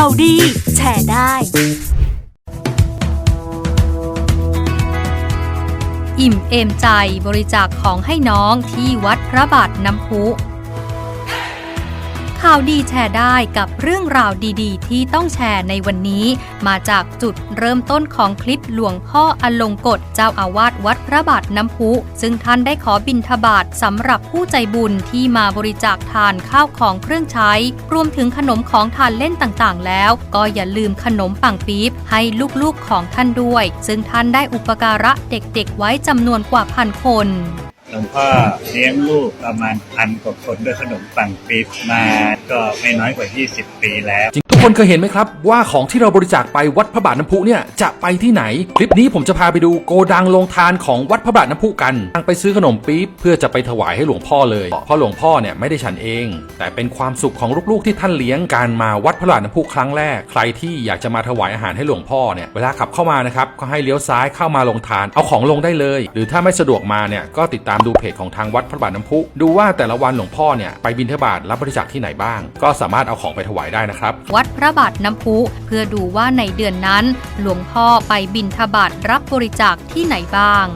ข่าวดี แชร์ได้ อิ่มเอมใจบริจาคของให้น้องที่วัดพระบาทน้ำพุ ข่าวดีแชร์ได้กับเรื่องราวดีๆ ที่ต้องแชร์ในวันนี้ มาจากจุดเริ่มต้นของคลิปหลวงพ่ออลงกฎเจ้าอาวาสวัดพระบาทน้ำพุ ซึ่งท่านได้ขอบิณฑบาตสำหรับผู้ใจบุญที่มาบริจาคทานข้าวของเครื่องใช้ รวมถึงขนมของทานเล่นต่างๆ แล้ว ก็อย่าลืมขนมปังปี๊บให้ลูกๆของท่านด้วย ซึ่งท่านได้อุปการะเด็กๆไว้จำนวนกว่าพันคน ลวงพ่อเลี้ยงลูกประมาณพันกว่าคนด้วยขนมปังปี๊บมาก็ไม่น้อยกว่า 20 ปีแล้ว คนเคยเห็นไหมครับ ว่าของที่เราบริจาคไปวัดพระบาทน้ำพุเนี่ยจะไปที่ไหน คลิปนี้ผมจะพาไปดูโกดังโรงทานของวัดพระบาทน้ำพุกันทางไปซื้อขนมปี๊บเพื่อจะไปถวายให้หลวงพ่อเลยเพราะหลวงพ่อเนี่ยไม่ได้ฉันเอง แต่เป็นความสุขของลูกๆที่ท่านเลี้ยงการมาวัดพระบาทน้ำพุครั้งแรก ใครที่อยากจะมาถวายอาหารให้หลวงพ่อเนี่ยเวลาขับเข้ามานะครับก็ให้เลี้ยวซ้ายเข้ามาลงทานเอาของลงได้เลย หรือถ้าไม่สะดวกมาเนี่ยก็ติดตามดูเพจของทางวัดพระบาทน้ำพุดูว่าแต่ละวันหลวงพ่อเนี่ยไปบิณฑบาตรับบริจาคที่ไหนบ้าง ก็สามารถเอาของไปถวายได้นะครับวัดพระบาทน้ำพุ เพื่อดูว่าในเดือนนั้น หลวงพ่อไปบินทบาทรับบริจาคที่ไหนบ้าง